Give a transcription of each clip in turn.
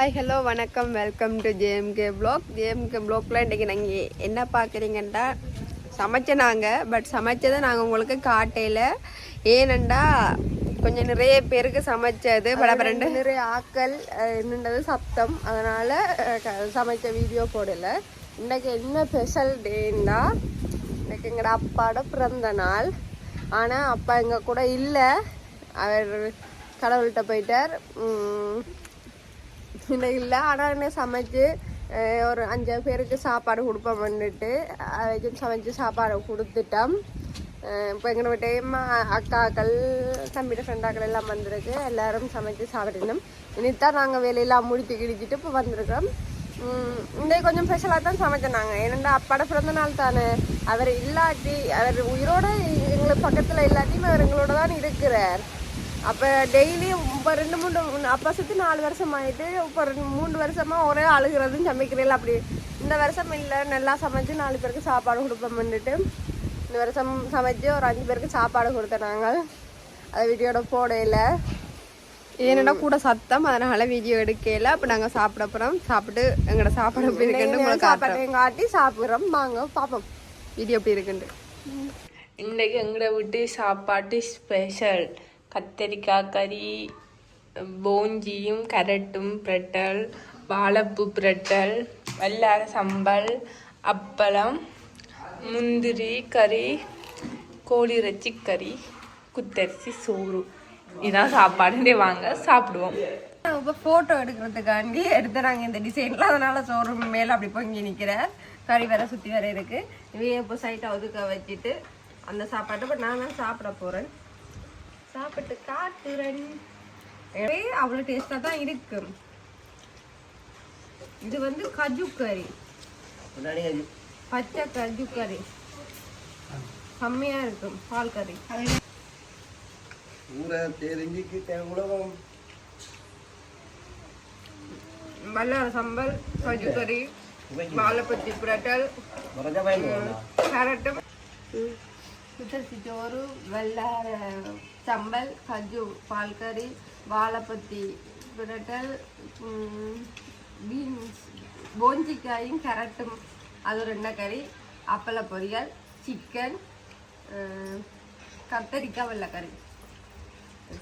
Hi hello வணக்கம். Welcome to JMK blog JMK ப்ளாக்ல இன்றைக்கி நீங்கள் என்ன பார்க்குறீங்கன்னா சமைச்ச நாங்கள் பட் சமைச்சதை நாங்கள் உங்களுக்கு காட்டையில் ஏனண்டா கொஞ்சம் நிறைய பேருக்கு சமைச்சது. பல ரெண்டு நிறைய ஆக்கள் என்னன்றது சத்தம். அதனால் சமைச்ச வீடியோ போடலை. இன்றைக்கி என்ன ஸ்பெஷல் டேன்னா இன்னைக்கு எங்களோட அப்பாவோட பிறந்த நாள். ஆனால் அப்பா எங்கள் கூட இல்லை. அவர் கடவுள்கிட்ட போயிட்டார். இன்னும் இல்லை. ஆனால் என்ன சமைச்சு ஒரு அஞ்சு பேருக்கு சாப்பாடு கொடுப்போம் வந்துட்டு அதுக்கும் சமைச்சு சாப்பாடு கொடுத்துட்டோம். இப்போ எங்களோட டைம் அக்காக்கள் தம்பியோட ஃப்ரெண்டாக்கள் எல்லாம் வந்திருக்கு. எல்லாரும் சமைச்சு சாப்பிடணும் இனித்தான் நாங்கள் வேலையெல்லாம் முடித்து கிழிச்சிட்டு இப்போ வந்திருக்கோம் இன்றைக்கு கொஞ்சம் ஸ்பெஷலாக தான் சமைச்சோம் நாங்கள் ஏன்னா அப்பாட பிறந்த நாள் தானே. அவர் இல்லாட்டி அவர் உயிரோடு எங்களுக்கு பக்கத்தில் இல்லாட்டியும் அவர் எங்களோட தான் இருக்கிறார். அப்போ டெய்லியும் இப்போ ரெண்டு மூணு அப்பா சுற்றி நாலு வருஷம் ஆயிட்டு இப்போ ரெண்டு மூணு வருஷமா ஒரே அழுகிறதும் சமைக்கிறீங்களா அப்படி. இந்த வருஷம் இல்லை நல்லா சமைச்சு நாலு பேருக்கு சாப்பாடு கொடுப்போம்னுட்டு இந்த வருஷம் சமைச்சு ஒரு அஞ்சு பேருக்கு சாப்பாடு கொடுத்தோம் நாங்கள். அது வீடியோட போடையில ஏன்னா கூட சத்தம் அதனால வீடியோ எடுக்கல. அப்போ நாங்கள் சாப்பிட போகிறோம் சாப்பிட்டு எங்களோட சாப்பாடு எப்படி இருக்குன்னு சாப்பாட்டையும் காட்டி சாப்பிட்றோம். வாங்க பார்ப்போம். வீடியோ எப்படி இருக்குன்ட்டு. இன்றைக்கு எங்களை வீட்டு சாப்பாட்டு ஸ்பெஷல் கத்தரிக்காய் கறி போஞ்சியும் கரட்டும் பிரட்டல் வாழைப்பூ பிரட்டல் வல்லார சம்பல் அப்பளம் முந்திரி கறி கோழி இறைச்சி கறி குத்தரிசி சோறு. இதான் சாப்பாடுன்றே வாங்க சாப்பிடுவோம். இப்போ ஃபோட்டோ எடுக்கிறதுக்காண்டி எடுத்து நாங்கள் இந்த டிசைனில் அதனால ஷோரூம் மேலே அப்படி பொங்கி நிற்கிறேன் கறி வேற சுற்றி வேற இருக்கு. இவையே இப்போ சைட்டை ஒதுக்க வச்சுட்டு அந்த சாப்பாட்டை இப்போ நான் தான் சாப்பிட போகிறேன் சாப்பிட்டு காட்டுறேன் அவ்வளோ டேஸ்ட்டாக தான் இருக்கு. இது வந்து கஜு கறி. பச்சை கஜு கறி. செம்மையாக இருக்கும் பால் கறி. ஊரை தெரிஞ்சுக்கு உலகம். வல்லார சம்பல் கஜு கறி வாழைப்பத்தி பிரட்டல் கேரட்டும் குத்தரிசி சோறு வெள்ளை சம்பல் கஜு பால் கறி வாழைப்பத்தி பிரட்டல் பீன்ஸ் போஞ்சிக்காயும் கேரட்டும் அது ஒரு எண்ணெய் கறி அப்பள பொரியல் சிக்கன் கத்தரிக்காய் வெள்ளைக்கறி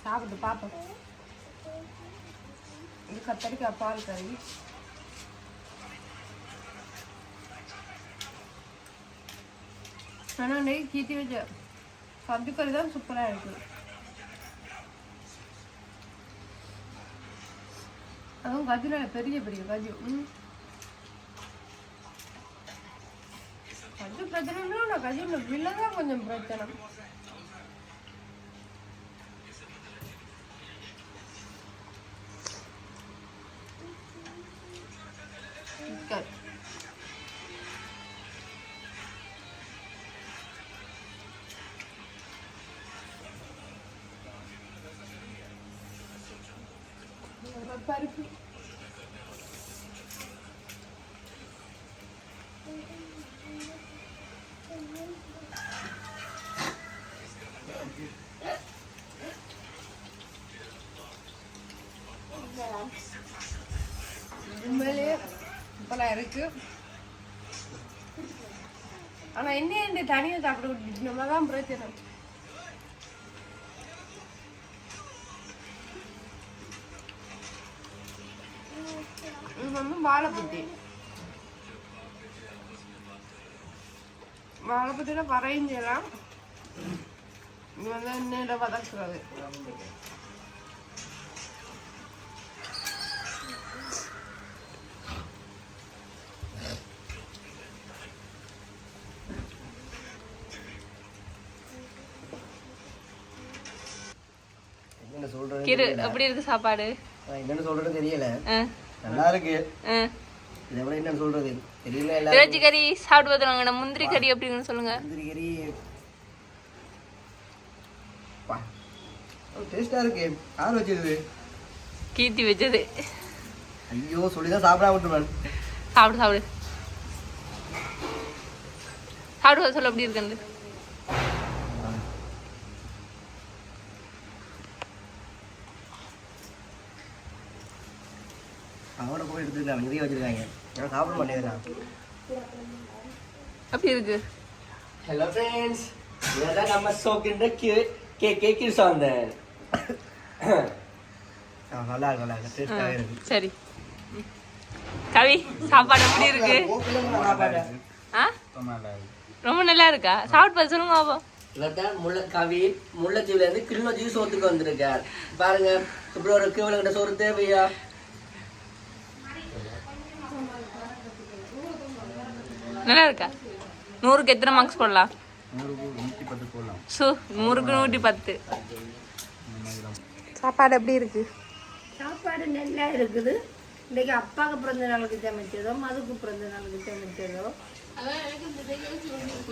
சாப்பிட்டு பார்ப்போம் இது கத்தரிக்காய் பால் கறி ஆனால் நெய் கீத்தி வச்ச சப்ஜி கறி தான் சூப்பராக இருக்கு. அதுவும் கஜுல பெரிய பெரிய கஜு. ம். கஜு பிரச்சனை நான் கஜு இந்த தான் கொஞ்சம் பிரச்சனை. பருப்பு உண்மையிலேயே இப்பெல்லாம் இருக்கு ஆனா என்ன இந்த தனியாக சாப்பிட விட்டுட்டு நம்ம தான் பிரச்சனை வந்து வாழைப்பத்தி வாழைப்பத்தியில வரையும் செய்யலாம் இது வந்து எண்ணெயில் வதக்குறது என்ன சொல்றது கிரு எப்படி இருக்கு சாப்பாடு என்னன்னு சொல்றது தெரியல நல்லா இருக்கு. இதை விட என்னன்னு சொல்றது? தெரியல இறைச்சி கறி சாப்பிட்டு பார்த்துருவாங்க முந்திரி கறி எப்படின்னு சொல்லுங்க. முந்திரி டேஸ்டா இருக்கு. யார் வச்சது? கீர்த்தி வச்சது. ஐயோ சொல்லிதான் சாப்பிட விட்டுருவேன். சாப்பிடு சாப்பிடு. சாப்பிடு சொல்ல எப்படி இருக்குன்னு போய் எடுத்துக்கலாம் நிறைய வச்சிருக்காங்க. நான் சாப்பிட மாட்டேங்கிறேன். அப்படி இருக்கு. ஹலோ ஃப்ரெண்ட்ஸ் இதெல்லாம் நம்ம சோக்கின்ற கே கே கேக்கு சாந்தன் ஆ, நல்லா இருக்கு நல்லா இருக்கு. டேஸ்டாகவே இருக்கு. சரி. கவி சாப்பாடு எப்படி இருக்கு? சாப்பாடு ரொம்ப நல்லா இருக்கா? சாப்பிட்டு பார்த்து சொல்லுங்க பாப்போம். இவர்தான் முல்லை கவி முல்லைத்தீவுல இருந்து கிளிநொச்சி சோத்துக்கு வந்திருக்கார். பாருங்க இப்படி ஒரு கிவலங்கிட்ட சோறு தேவையா? நல்லா இருக்கா? நூறுக்கு எத்தனை மார்க்ஸ் போடலாம்? சு நூறுக்கு நூற்றி பத்து. சாப்பாடு எப்படி இருக்கு? சாப்பாடு நல்லா இருக்குது. இன்னைக்கு அப்பாவுக்கு பிறந்த நாளுக்கு சமைச்சதோ மதுக்கு பிறந்த நாளுக்கு சமைச்சதோ.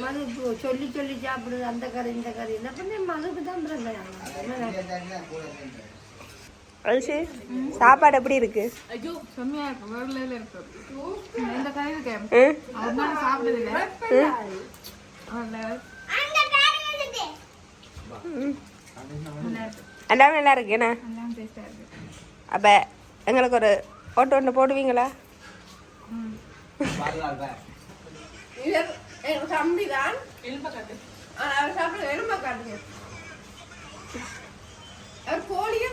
மது இப்போ சொல்லி சொல்லி சாப்பிடுது. அந்த கறி இந்த கறி. என்ன பண்ண மதுக்கு தான் பிறந்த நாள். அல்சு சாப்பாடு எப்படி இருக்கு? எல்லாம் நல்லா இருக்கு. என்ன? அப்ப எங்களுக்கு ஒரு ஓட்டு ஒன்று போடுவீங்களா? தம்பி தான் சாப்பிட எலும்ப காட்டுங்க கோழியே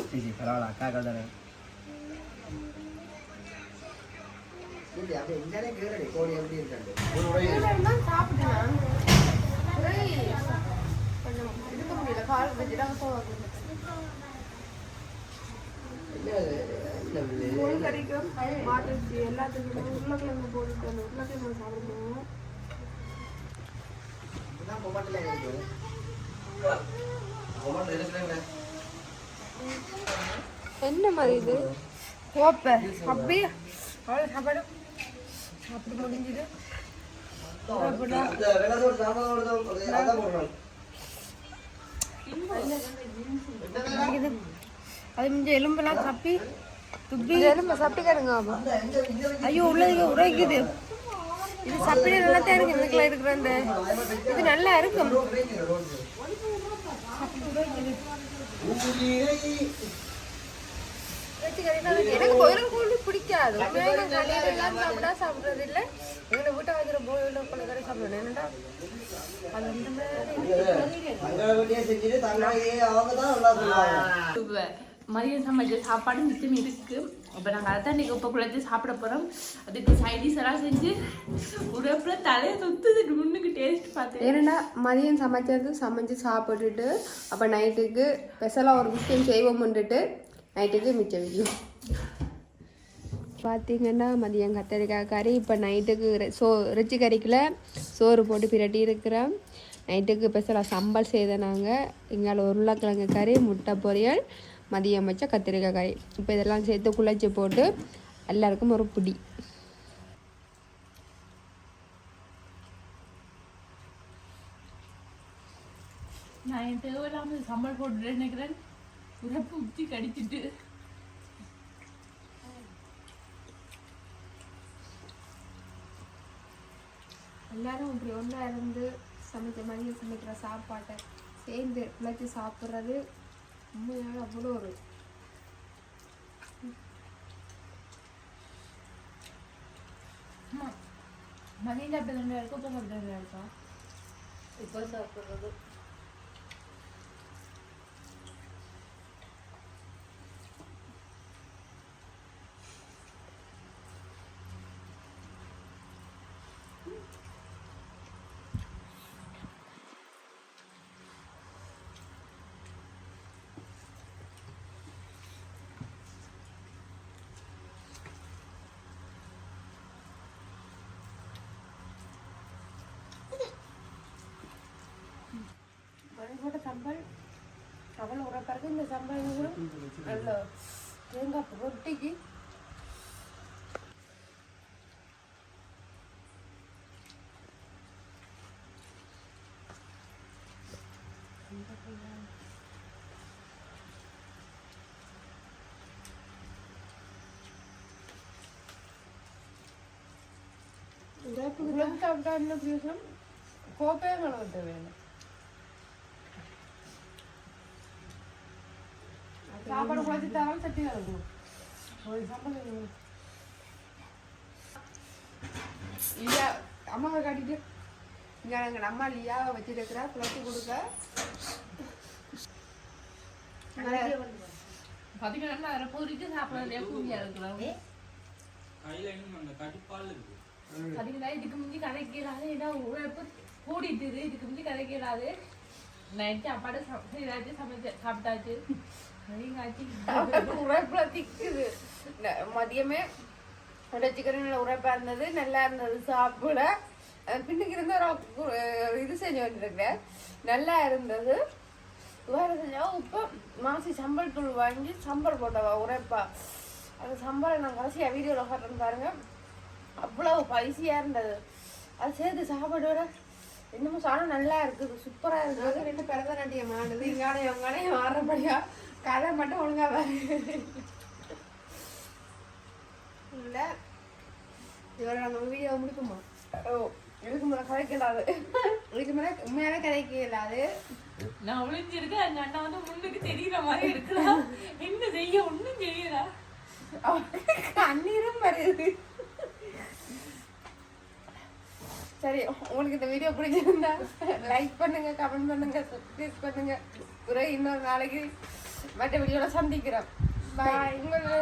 சரி சரி பரவாயில்ல அக்கா கேளுடி கோழி எப்படி இருக்காண்டு கொஞ்சம் இருக்க முடியல. கால் கோழி கறிக்கும் மாட்டுச்சு எல்லாத்துக்கும் உருளைக்கிழங்கு போட்டு உருளைக்கிழங்கு சாப்பிடுவோம் என்ன மாதிரி இது கோப்பை அப்படியே அவ்வளோ சாப்பாடு சாப்பிட்டு முடிஞ்சுது அது மிஞ்ச எலும்பெல்லாம் சப்பி எலும்பு சாப்பிட்டுக்காருங்க அப்போ. ஐயோ உள்ளதுக்கு உரைக்குது இது சப்பிட நல்லா தான் இருக்கு இதுக்குள்ள இருக்கிற அந்த இது நல்லா இருக்கும் எனக்கு கோயிலுக்கு கோழி பிடிக்காது. கடையில் எல்லாம் சாப்பிட்டா சாப்பிட்றது இல்லை. எங்களை வீட்டை வைக்கிற கொள்ள கடை சாப்பிடணும். என்னடா? அது அந்த மாதிரி. மதியம் சமைச்ச சாப்பாடு மிச்சம் இருக்கு. அப்போ நாங்கள் அதை தான் இப்போ குழந்தை சாப்பிட போகிறோம் அதுக்கு சைடிஸ் எல்லாம் செஞ்சு உடப்புல தலையை சுத்துது முன்னுக்கு டேஸ்ட் பார்த்தேன். ஏன்னா மதியம் சமைச்சது சமைச்சு சாப்பிட்டுட்டு அப்போ நைட்டுக்கு ஸ்பெஷலாக ஒரு விஷயம் செய்வோம்ன்றுட்டு நைட்டுக்கு மிச்சம் வைக்கும் பார்த்தீங்கன்னா மதியம் கத்தரிக்காய் கறி இப்போ நைட்டுக்கு சோ ரிச்சி கறிக்குள்ள சோறு போட்டு பிரட்டி இருக்கிறேன் நைட்டுக்கு ஸ்பெஷலாக சம்பல் செய்த நாங்கள் எங்களால் உருளைக்கிழங்கு கறி முட்டை பொரியல் மதியம் வச்ச கத்திரிக்காய் கறி இப்போ இதெல்லாம் சேர்த்து குழச்சி போட்டு எல்லாருக்கும் ஒரு பிடி. நான் என் தேவையில்லாமல் சம்பள் போட்டு நினைக்கிறேன். உரப்பு ஊற்றி கடிச்சிட்டு. எல்லாரும் இப்படி ஒன்றா இருந்து சமைச்ச மதியம் சமைக்கிற சாப்பாட்டை சேர்ந்து பிழைச்சி சாப்பிட்றது உண்மையாக அவ்வளோ ஒரு மதியம் சாப்பிட்டு ரெண்டு இருக்கா இப்போ சாப்பிட்டு ரெண்டு இருக்கா இப்போ சாப்பிட்றது மணிக்கூட சம்பல் அவ்வளோ உரப்பாருக்கு இந்த சம்பல் கூட நல்ல தேங்காய் ரொட்டிக்கு சாப்பிட்டா என்ன பிரியோசனம் கோப்பையே கழுவ வேணும் சாப்பாடு குழச்சி தராமல் சட்டி கலக்கணும் ஒரு சம்பளம் லியா அம்மாவை காட்டிட்டு. இங்க எங்கள் அம்மா லியாவை வச்சிருக்கிறா குழச்சி கொடுக்க. பாத்தீங்கன்னா அதில் பொறிச்சு சாப்பிட்றதுலேயே கூடியா இருக்கிறோம் பாத்தீங்களா இதுக்கு முந்தி கதைக்கிறாது ஏன்னா உழைப்பு கூடிட்டுது இதுக்கு முந்தி கதைக்கிறாது நைட் சாப்பாடு சாப்பிட்டு ஏதாச்சும் சமைச்சு சாப்பிட்டாச்சு. உரைப்புல திக்குது. மதியமே ஒரு உரைப்பா இருந்தது நல்லா இருந்தது சாப்பிட பின்னுக்கு இருந்த ஒரு இது செஞ்சு வந்துருக்கேன். நல்லா இருந்தது. வேறு செஞ்சா உப்பு மாசி சம்பல் தூள் வாங்கி சம்பல் போட்டவா உரைப்பா. அந்த சம்பளை நான் கடைசியாக வீடியோவில் காட்டுறேன் பாருங்க. அவ்வளோ பைசியாக இருந்தது. அது சேர்த்து சாப்பாடோட இன்னமும் சாணம் நல்லா இருக்குது சூப்பராக இருக்குது. ரெண்டு பரதநாட்டியம் ஆடுது இங்காடையும் அங்காடையும் ஆடுறபடியா கதை மட்டும் ஒழுங்கா பாருங்க இல்லை இதோட நம்ம வீடியோ முடிக்குமா ஓ இதுக்கு மேலே கதைக்கலாது இதுக்கு மேலே உண்மையாவே கதைக்க இயலாது நான் ஒளிஞ்சிருக்கேன் அந்த அண்ணா வந்து முன்னுக்கு தெரியற மாதிரி இருக்கிறான் என்ன செய்ய ஒண்ணும் தெரியல கண்ணீரும் வருது. சரி உங்களுக்கு இந்த வீடியோ பிடிச்சிருந்தா லைக் பண்ணுங்க கமெண்ட் பண்ணுங்க சப்ஸ்கிரைப் பண்ணுங்க. ஒரு இன்னொரு நாளைக்கு மற்ற வீடியோல சந்திக்கிறோம். பாய் உங்களோட.